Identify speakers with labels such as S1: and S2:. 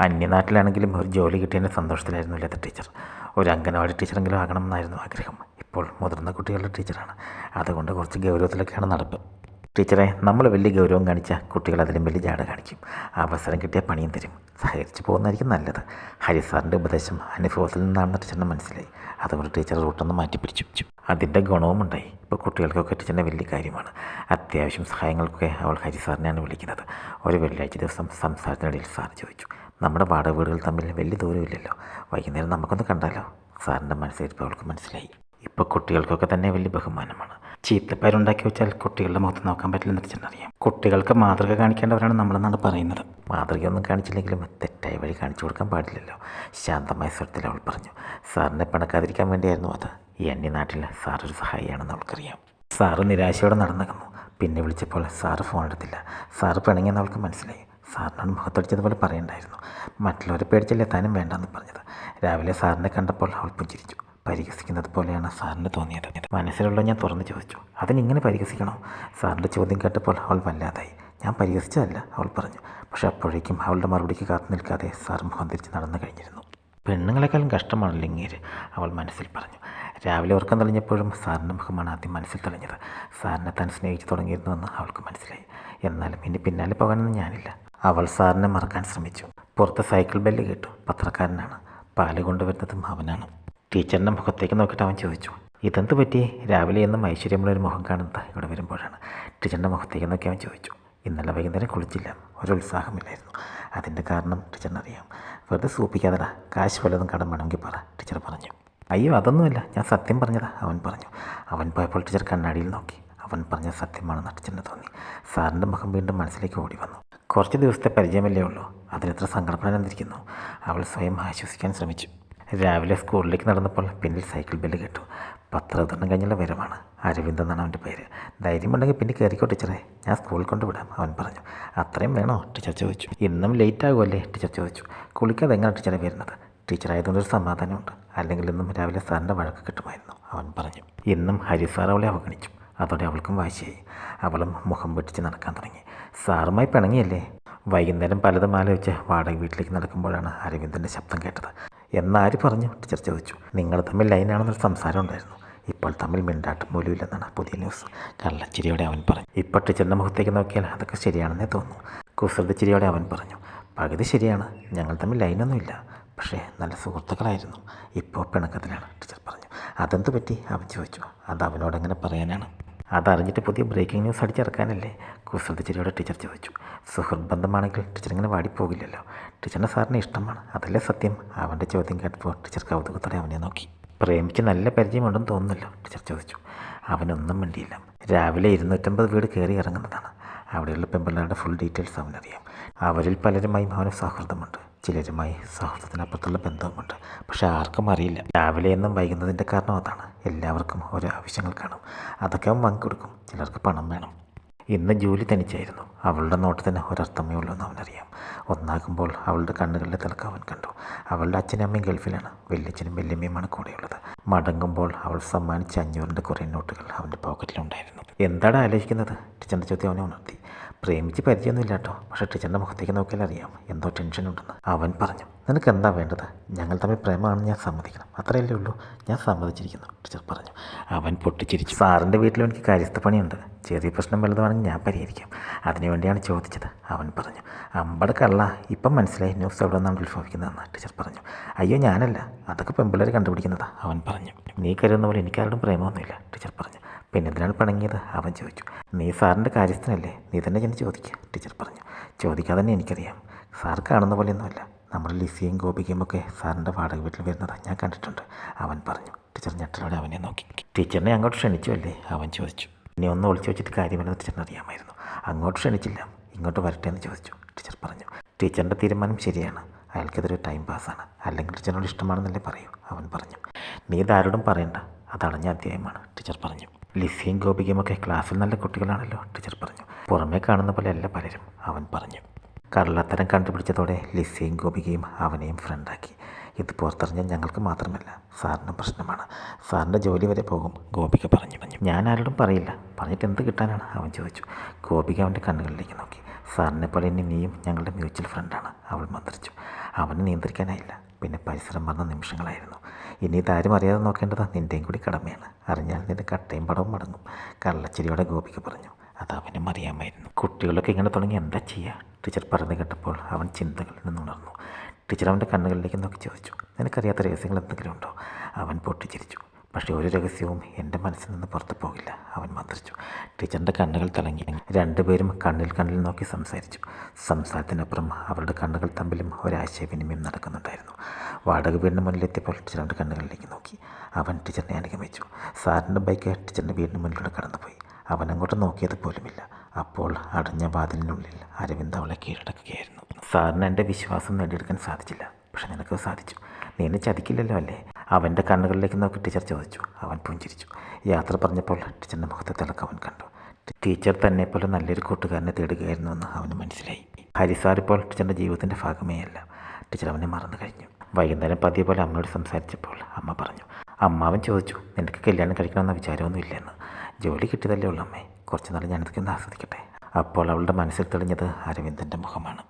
S1: അന്യനാട്ടിലാണെങ്കിലും ഒരു ജോലി കിട്ടിയതിന്റെ സന്തോഷത്തിലായിരുന്നു ഇല്ലാത്ത ടീച്ചർ? ഒരു അംഗനവാടി ടീച്ചറെങ്കിലും ആകണം എന്നായിരുന്നു ആഗ്രഹം. ഇപ്പോൾ മുതിർന്ന കുട്ടികളുടെ ടീച്ചറാണ്. അതുകൊണ്ട് കുറച്ച് ഗൗരവത്തിലൊക്കെയാണ് നടപ്പ്. ടീച്ചറെ നമ്മൾ വലിയ ഗൗരവം കാണിച്ച കുട്ടികൾ അതിലും വലിയ ജാട കാണിക്കും. അവസരം കിട്ടിയ പണിയും തരും. സഹകരിച്ച് പോകുന്നതായിരിക്കും നല്ലത്. ഹരിസാറിന്റെ ഉപദേശം അനുഭവത്തിൽ നിന്നാണെന്ന് ടീച്ചറിന് മനസ്സിലായി. അതുകൊണ്ട് ടീച്ചർ റൂട്ടൊന്ന് മാറ്റി പിടിച്ചു. അതിന്റെ ഗുണവും ഉണ്ടായി. ഇപ്പോൾ കുട്ടികൾക്കൊക്കെ ടീച്ചറിന്റെ വലിയ കാര്യമാണ്. അത്യാവശ്യം സഹായങ്ങൾക്കൊക്കെ അവൾ ഹരിസാറിനെയാണ് വിളിക്കുന്നത്. ഒരു വെള്ളിയാഴ്ച ദിവസം സംസാരത്തിനിടയിൽ സാർ ചോദിച്ചു. നമ്മുടെ വാടക വീടുകൾ തമ്മിൽ വലിയ ദൂരമില്ലല്ലോ. വൈകുന്നേരം നമുക്കൊന്ന് കണ്ടാലോ? സാറിന്റെ മനസ്സിലിപ്പോൾ അവൾക്ക് മനസ്സിലായി. ഇപ്പോൾ കുട്ടികൾക്കൊക്കെ തന്നെ വലിയ ബഹുമാനമാണ്. ചീത്തപ്പേരുണ്ടാക്കി വെച്ചാൽ കുട്ടികളുടെ മുഖത്ത് നോക്കാൻ പറ്റില്ലെന്ന് വെച്ചിട്ടറിയാം കുട്ടികൾക്ക് മാതൃക കാണിക്കേണ്ടവരാണ് നമ്മളെന്നാണ് പറയുന്നത്. മാതൃകയൊന്നും കാണിച്ചില്ലെങ്കിലും തെറ്റായ വഴി കാണിച്ചു കൊടുക്കാൻ പാടില്ലല്ലോ. ശാന്തമായ സ്വരത്തിൽ അവൾ പറഞ്ഞു. സാറിനെ പിണക്കാതിരിക്കാൻ വേണ്ടിയായിരുന്നു അത്. ഈ അന്യനാട്ടിൽ സാറൊരു സഹായിയാണെന്ന് അവൾക്കറിയാം. സാറ് നിരാശയോടെ നടന്നിരുന്നു പിന്നെ വിളിച്ചപ്പോൾ സാറ് ഫോൺ എടുത്തില്ല സാറ് പിണങ്ങിയെന്ന് അവൾക്ക് മനസ്സിലായി. സാറിനോട് മുഖത്തടിച്ചതുപോലെ പറയണ്ടായിരുന്നു. മറ്റുള്ളവരെ പേടിച്ചല്ലേ താനും വേണ്ടെന്ന് പറഞ്ഞത്. രാവിലെ സാറിനെ കണ്ടപ്പോൾ അവൾ പുഞ്ചിരിച്ചു. പരിഹസിക്കുന്നത് പോലെയാണ് സാറിന് തോന്നിയത്. മനസ്സിലുള്ള ഞാൻ തുറന്ന് ചോദിച്ചു. അതിനിങ്ങനെ പരിഹസിക്കണോ? സാറിന്റെ ചോദ്യം കേട്ടപ്പോൾ അവൾ വല്ലാതായി. ഞാൻ പരിഹസിച്ചതല്ല അവൾ പറഞ്ഞു. പക്ഷെ അപ്പോഴേക്കും അവളുടെ മറുപടിക്ക് കാത്തു നിൽക്കാതെ സാർ മുഖം തിരിച്ച് നടന്നു കഴിഞ്ഞിരുന്നു. പെണ്ണുങ്ങളെക്കാളും കഷ്ടമാണല്ലോ ഇങ്ങേര് അവൾ മനസ്സിൽ പറഞ്ഞു. രാവിലെ ഉറക്കം തെളിഞ്ഞപ്പോഴും സാറിന്റെ മുഖമാണ് ആദ്യം മനസ്സിൽ തെളിഞ്ഞത്. സാറിനെ താൻ സ്നേഹിച്ചു തുടങ്ങിയിരുന്നുവെന്ന് അവൾക്ക് മനസ്സിലായി. എന്നാലും ഇനി പിന്നാലെ പോകാനൊന്നും ഞാനില്ല. അവൾ സാറിനെ മറക്കാൻ ശ്രമിച്ചു. പുറത്ത് സൈക്കിൾ ബെല്ല് കേട്ടു. പത്രക്കാരനാണ്. പാൽ കൊണ്ടുവരുന്നതും അവനാണ്. ടീച്ചറിന്റെ മുഖത്തേക്ക് നോക്കിയിട്ട് അവൻ ചോദിച്ചു ഇതെന്ത് പറ്റി? രാവിലെ എന്നും ഐശ്വര്യമുള്ളൊരു മുഖം കാണുന്നത് ഇവിടെ വരുമ്പോഴാണ്. ടീച്ചറിന്റെ മുഖത്തേക്ക് നോക്കി അവൻ ചോദിച്ചു ഇന്നലെ വൈകുന്നേരം കുളിച്ചില്ല. ഒരു ഉത്സാഹമില്ലായിരുന്നു. അതിന്റെ കാരണം ടീച്ചറിനറിയാം. വെറുതെ സൂപ്പിക്കാതെടാ. കാശ് വല്ലതും കടം വേണമെങ്കിൽ പറ ടീച്ചർ പറഞ്ഞു. അയ്യോ അതൊന്നുമില്ല. ഞാൻ സത്യം പറഞ്ഞതാ അവൻ പറഞ്ഞു. അവൻ പോയപ്പോൾ ടീച്ചർ കണ്ണാടിയിൽ നോക്കി. അവൻ പറഞ്ഞ സത്യമാണെന്ന് ടീച്ചറിന് തോന്നി. സാറിന്റെ മുഖം വീണ്ടും മനസ്സിലേക്ക് ഓടി വന്നു. കുറച്ച് ദിവസത്തെ പരിചയമല്ലേ ഉള്ളൂ. അതിലെത്ര സങ്കടപ്പെടാൻ എന്തിരിക്കുന്നു അവൾ സ്വയം ആശ്വസിക്കാൻ ശ്രമിച്ചു. രാവിലെ സ്കൂളിലേക്ക് നടന്നപ്പോൾ പിന്നിൽ സൈക്കിൾ ബെല്ല് കേട്ടു. പത്രവിതരണം കഴിഞ്ഞുള്ള വരവാണ് അരവിന്ദ് എന്നാണ് അവന്റെ പേര്. ധൈര്യമുണ്ടെങ്കിൽ പിന്നെ കയറിക്കോ ടീച്ചറെ. ഞാൻ സ്കൂളിൽ കൊണ്ടുവിടാം അവൻ പറഞ്ഞു. അത്രയും വേണോ ടീച്ചർ ചോദിച്ചു. ഇന്നും ലേറ്റ് ആകുമല്ലേ ടീച്ചർ ചോദിച്ചു. കുളിക്കാതെ എങ്ങനെ ടീച്ചറെ വരുന്നത്? ടീച്ചർ ആയതുകൊണ്ട് ഒരു സമാധാനമുണ്ട്. അല്ലെങ്കിൽ ഇന്നും രാവിലെ സാറിന്റെ വഴക്ക് കിട്ടുമായിരുന്നു അവൻ പറഞ്ഞു. ഇന്നും ഹരി സാർ അവളെ അവഗണിച്ചു. അതോടെ അവൾക്കും വാശിയായി. അവളും മുഖം വെട്ടിച്ച് നടക്കാൻ തുടങ്ങി. സാറുമായി പിണങ്ങിയല്ലേ? വൈകുന്നേരം പലതും ആലോചിച്ച് വാടക വീട്ടിലേക്ക് നടക്കുമ്പോഴാണ് അരവിന്ദന്റെ ശബ്ദം കേട്ടത്. എന്നാര് പറഞ്ഞു? ടീച്ചർ ചോദിച്ചു. നിങ്ങൾ തമ്മിൽ ലൈനാണെന്നൊരു സംസാരം ഉണ്ടായിരുന്നു. ഇപ്പോൾ തമ്മിൽ മിണ്ടാട്ടം പോലുമില്ലെന്നാണ് പുതിയ ന്യൂസ്. കള്ളച്ചിരിയോടെ അവൻ പറഞ്ഞു. ഇപ്പോൾ ടീച്ചറിന്റെ മുഖത്തേക്ക് നോക്കിയാൽ അതൊക്കെ ശരിയാണെന്നേ തോന്നുന്നു. കുസൃത ചിരിയോടെ അവൻ പറഞ്ഞു. പകുതി ശരിയാണ്. ഞങ്ങൾ തമ്മിൽ ലൈനൊന്നുമില്ല പക്ഷേ നല്ല സുഹൃത്തുക്കളായിരുന്നു. ഇപ്പോൾ പിണക്കത്തിലാണ് ടീച്ചർ പറഞ്ഞു. അതെന്ത് പറ്റി? അവൻ ചോദിച്ചു. അത് അവനോട് എങ്ങനെ പറയാനാണ്? അതറിഞ്ഞിട്ട് പുതിയ ബ്രേക്കിംഗ് ന്യൂസ് അടിച്ചിറക്കാനല്ലേ? കുസൃതി ചിരിയോടെ ടീച്ചർ ചോദിച്ചു. സുഹൃത്ത് ബന്ധമാണെങ്കിൽ ടീച്ചർ ഇങ്ങനെ വാടിപ്പോകില്ലല്ലോ. ടീച്ചറിന്റെ സാറിന് ഇഷ്ടമാണ്. അതല്ലേ സത്യം? അവന്റെ ചോദ്യം കേട്ടപ്പോൾ ടീച്ചർ കൗതുകത്തോടെ അവനെ നോക്കി. പ്രേമിച്ച് നല്ല പരിചയമുണ്ടെന്ന് തോന്നുന്നല്ലോ ടീച്ചർ ചോദിച്ചു. അവനൊന്നും മിണ്ടിയില്ല. രാവിലെ ഇരുന്നൂറ്റമ്പത് വീട് കയറി ഇറങ്ങുന്നതാണ്. അവിടെയുള്ള പെമ്പിള്ളേരുടെ ഫുൾ ഡീറ്റെയിൽസ് അവനറിയാം. അവരിൽ പലരുമായും അവന് സൗഹൃദമുണ്ട്. ചിലരുമായി സൗഹൃദത്തിനപ്പുറത്തുള്ള ബന്ധവുമുണ്ട്. പക്ഷെ ആർക്കും അറിയില്ല. രാവിലെ എന്നും വൈകുന്നതിന്റെ കാരണം അതാണ്. എല്ലാവർക്കും ഓരോ ആവശ്യങ്ങൾ കാണും. അതൊക്കെ അവൻ വാങ്ങിക്കൊടുക്കും ചിലർക്ക് പണം വേണം. ഇന്ന് ജോലി തനിച്ചായിരുന്നു. അവളുടെ നോട്ടത്തിന് ഒരർത്ഥമേ ഉള്ളൂ എന്ന് അവനറിയാം. ഒന്നാകുമ്പോൾ അവളുടെ കണ്ണുകളിലെ തിളക്കം അവൻ കണ്ടു. അവളുടെ അച്ഛനും അമ്മയും ഗൾഫിലാണ്. വല്യച്ഛനും വല്യമ്മയുമാണ് കൂടെയുള്ളത്. മടങ്ങുമ്പോൾ അവൾ സമ്മാനിച്ച അഞ്ഞൂറിന്റെ കുറേ നോട്ടുകൾ അവന്റെ പോക്കറ്റിലുണ്ടായിരുന്നു. എന്താണ് ആലോചിക്കുന്നത്? ടീച്ചറിന്റെ ചോദ്യം അവനെ ഉണർത്തി. പ്രേമിച്ച് പരിചയമൊന്നുമില്ല കേട്ടോ പക്ഷേ ടീച്ചറിന്റെ മുഖത്തേക്ക് നോക്കിയാൽ അറിയാം എന്തോ ടെൻഷൻ ഉണ്ടെന്ന് അവൻ പറഞ്ഞു. നിനക്ക് എന്താ വേണ്ടത്? ഞങ്ങൾ തമ്മിൽ പ്രേമമാണെന്ന് ഞാൻ സമ്മതിക്കണം. അത്രയല്ലേ ഉള്ളൂ. ഞാൻ സമ്മതിച്ചിരിക്കുന്നു ടീച്ചർ പറഞ്ഞു. അവൻ പൊട്ടിച്ചിരിച്ചു. സാറിന്റെ വീട്ടിലും എനിക്ക് കാര്യസ്ഥ കാര്യസ്ഥപ്പണിയുണ്ട് ചെറിയ പ്രശ്നം വലുതാണെങ്കിൽ ഞാൻ പരിഹരിക്കാം. അതിനുവേണ്ടിയാണ് ചോദിച്ചത്. അവൻ പറഞ്ഞു അമ്പട കള്ള ഇപ്പം മനസ്സിലായി ന്യൂസ് എവിടെ നിന്നാണ് ഉത്ഭവിക്കുന്നതെന്ന് ടീച്ചർ പറഞ്ഞു. അയ്യോ ഞാനല്ല. അതൊക്കെ പെമ്പിള്ളേർ കണ്ടുപിടിക്കുന്നതാ അവൻ പറഞ്ഞു. നീ കരുതുന്ന പോലെ എനിക്കാരോടും പ്രേമമൊന്നുമില്ല ടീച്ചർ പറഞ്ഞു. പിന്നെ എന്തിനാണ് പിണങ്ങിയത്? അവൻ ചോദിച്ചു. നീ സാറിന്റെ കാര്യസ്ഥനല്ലേ. നീ തന്നെ ചെന്ന് ചോദിക്കുക ടീച്ചർ പറഞ്ഞു. ചോദിക്കാതെ തന്നെ എനിക്കറിയാം. സാർ കാണുന്ന പോലെയൊന്നുമല്ല. നമ്മുടെ ലിസിയും ഗോപികയും ഒക്കെ സാറിന്റെ വാടക വീട്ടിൽ വരുന്നത് ഞാൻ കണ്ടിട്ടുണ്ട്. അവൻ പറഞ്ഞു ടീച്ചർ ഞെട്ടലോടെ അവനെ നോക്കി? ടീച്ചറിനെ അങ്ങോട്ട് ക്ഷണിച്ചു അല്ലേ? അവൻ ചോദിച്ചു ഇനി ഒന്ന് ഒളിച്ചു വെച്ചിട്ട് കാര്യമില്ലെന്ന് ടീച്ചറിന് അറിയാമായിരുന്നു. അങ്ങോട്ട് ക്ഷണിച്ചില്ല ഇങ്ങോട്ട് വരട്ടെ എന്ന് ചോദിച്ചു. ടീച്ചർ പറഞ്ഞു ടീച്ചറിന്റെ തീരുമാനം ശരിയാണ്. അയാൾക്കിതൊരു ടൈം പാസ്സാണ്. അല്ലെങ്കിൽ ടീച്ചറിനോട് ഇഷ്ടമാണെന്നല്ലേ പറയൂ അവൻ പറഞ്ഞു. നീ ഇതാരോടും പറയണ്ട. അതടഞ്ഞ അധ്യായമാണ് ടീച്ചർ പറഞ്ഞു. ലിസിയും ഗോപികയും ഒക്കെ ക്ലാസ്സിൽ നല്ല കുട്ടികളാണല്ലോ ടീച്ചർ പറഞ്ഞു. പുറമേ കാണുന്ന പോലെ അല്ല പലരും അവൻ പറഞ്ഞു. കള്ളത്തരം കണ്ടുപിടിച്ചതോടെ ലിസിയും ഗോപികയും അവനെയും ഫ്രണ്ടാക്കി. ഇത് പുറത്തറിഞ്ഞ ഞങ്ങൾക്ക് മാത്രമല്ല സാറിന് പ്രശ്നമാണ്. സാറിന്റെ ജോലി വരെ പോകും ഗോപിക പറഞ്ഞു പറഞ്ഞു. ഞാൻ ആരോടും പറയില്ല. പറഞ്ഞിട്ട് എന്ത് കിട്ടാനാണ്? അവൻ ചോദിച്ചു. ഗോപിക അവന്റെ കണ്ണുകളിലേക്ക് നോക്കി. സാറിനെ പോലെ ഇനി നീയും ഞങ്ങളുടെ മ്യൂച്വൽ ഫ്രണ്ടാണ് അവൾ മന്ത്രിച്ചു. അവന് നിയന്ത്രിക്കാനായില്ല. പിന്നെ പരിസരം മറന്ന നിമിഷങ്ങളായിരുന്നു. ഇനി ഇതാരും അറിയാതെ നോക്കേണ്ടത് നിന്റെയും കൂടി കടമയാണ്. അറിഞ്ഞാൽ നിന്റെ കട്ടയും പടവും മടങ്ങും. കള്ളച്ചിരിയോടെ ഗോപിക പറഞ്ഞു. അത് അവനും അറിയാമായിരുന്നു കുട്ടികളൊക്കെ ഇങ്ങനെ തുടങ്ങി എന്താ ചെയ്യുക ടീച്ചർ പറഞ്ഞു കേട്ടപ്പോൾ അവൻ ചിന്തകളിൽ നിന്നുണർന്നു ടീച്ചർ അവന്റെ കണ്ണുകളിലേക്ക് നോക്കി ചോദിച്ചു നിനക്കറിയാത്ത രഹസ്യങ്ങൾ എന്തെങ്കിലും ഉണ്ടോ? അവൻ പൊട്ടിച്ചിരിച്ചു. പക്ഷേ ഒരു രഹസ്യവും എന്റെ മനസ്സിൽ നിന്ന് പുറത്തു പോകില്ല അവൻ മന്ത്രിച്ചു. ടീച്ചറിന്റെ കണ്ണുകൾ തിളങ്ങി. രണ്ടുപേരും കണ്ണിൽ കണ്ണിൽ നോക്കി സംസാരിച്ചു. സംസാരത്തിനപ്പുറം അവരുടെ കണ്ണുകൾ തമ്മിലും ഒരാശയവിനിമയം നടക്കുന്നുണ്ടായിരുന്നു. വാടക വീടിന് മുന്നിലെത്തിയപ്പോൾ ടീച്ചറിന്റെ കണ്ണുകളിലേക്ക് നോക്കി. അവൻ ടീച്ചറിനെ അനുഗമിച്ചു. സാറിന്റെ ബൈക്ക് ടീച്ചറിന്റെ വീടിന് മുന്നിലൂടെ കടന്നുപോയി. അവൻ അങ്ങോട്ട് നോക്കിയത് പോലുമില്ല. അപ്പോൾ അടഞ്ഞ വാതിലിനുള്ളിൽ അരവിന്ദ് അവളെ കീഴടക്കുകയായിരുന്നു. സാറിന് എന്റെ വിശ്വാസം നേടിയെടുക്കാൻ സാധിച്ചില്ല. പക്ഷെ നിനക്ക് സാധിച്ചു. നീ എന്നെ ചതിക്കില്ലല്ലോ അല്ലേ? അവന്റെ കണ്ണുകളിലേക്ക് നോക്കി ടീച്ചർ ചോദിച്ചു. അവൻ പുഞ്ചിരിച്ചു. യാത്ര പറഞ്ഞപ്പോൾ ടീച്ചറിന്റെ മുഖത്തെ തിളക്കം അവൻ കണ്ടു. ടീച്ചർ തന്നെ പോലെ നല്ലൊരു കൂട്ടുകാരനെ തേടുകയായിരുന്നു എന്ന് അവന് മനസ്സിലായി. ഹരിസാർ ഇപ്പോൾ ടീച്ചറിന്റെ ജീവിതത്തിന്റെ ഭാഗമേ അല്ല. ടീച്ചർ അവനെ മറന്നു കഴിഞ്ഞു. വൈകുന്നേരം പതിയെ പോലെ അമ്മയോട് സംസാരിച്ചപ്പോൾ അമ്മ പറഞ്ഞു. അമ്മാവൻ ചോദിച്ചു നിനക്ക് കല്യാണം കഴിക്കണമെന്ന വിചാരമൊന്നും ഇല്ലെന്ന് ജോലി കിട്ടിയതല്ലേ ഉള്ളൂ അമ്മേ. കുറച്ച് നാൾ ഞാനിതൊക്കെ ഒന്ന് ആസ്വദിക്കട്ടെ. അപ്പോൾ അവളുടെ മനസ്സിൽ തെളിഞ്ഞത് അരവിന്ദന്റെ മുഖമാണ്.